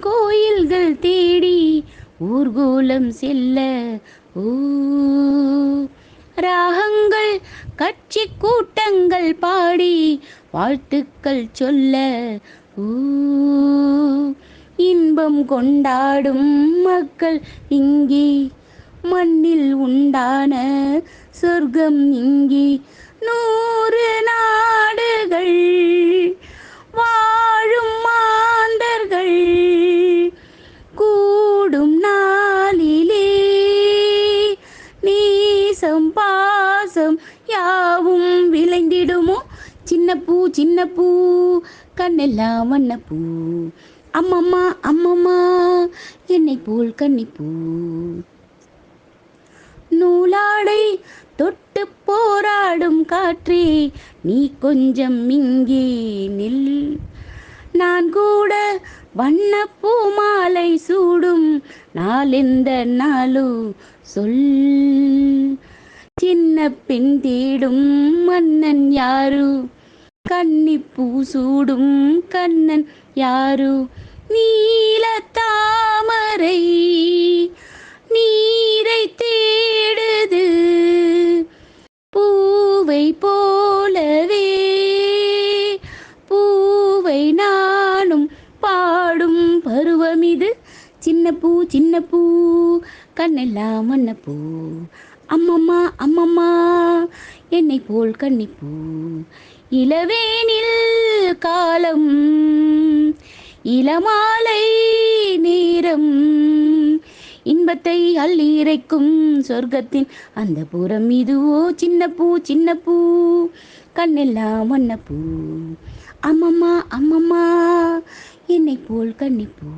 கோயில்கள் தேடி ஊர்கோலம் செல்ல. ஊ. ராகங்கள் கட்சி கூட்டங்கள் பாடி வாழ்த்துக்கள் சொல்ல. ஊ. இன்பம் கொண்டாடும் மக்கள் இங்கே. மண்ணில் உண்டான சொர்க்கம் இங்கே. நூ. நீசம் பாசம் யாவும் விளைந்திடுமோ? சின்ன பூ சின்ன பூ கண்ணெல்லாம் வண்ணப்பூ. அம்மம்மா அம்மம்மா என்னை போல் கன்னிப்பூ. நூலாடை தொட்டு போராடும் காற்றே நீ கொஞ்சம் இங்கே நில். நான் கூட வண்ண பூமாலை சூடும் நாளெந்த நாளும் சொல். மணப்பெண் தேடும் மன்னன் யாரு? கன்னிப்பூ சூடும் கண்ணன் யாரு? நீல தாமரை நீரை தேடுது. பூவை போலவே பூவை நானும் பாடும் பருவம் இது சின்ன பூ சின்ன பூ கண்ணெல்லாம் வண்ண அம்மம்மா அம்மம்மா என்னை போல் கன்னிப்பூ இளவேனில் காலம் இளமாலை நேரம் இன்பத்தை அள்ளி இறைக்கும் சொர்க்கத்தின் அந்த புறம் இதுவோ சின்ன பூ சின்ன பூ கண்ணெல்லாம் வண்ணப்பூ. அம்மம்மா அம்மம்மா என்னை போல் கன்னிப்பூ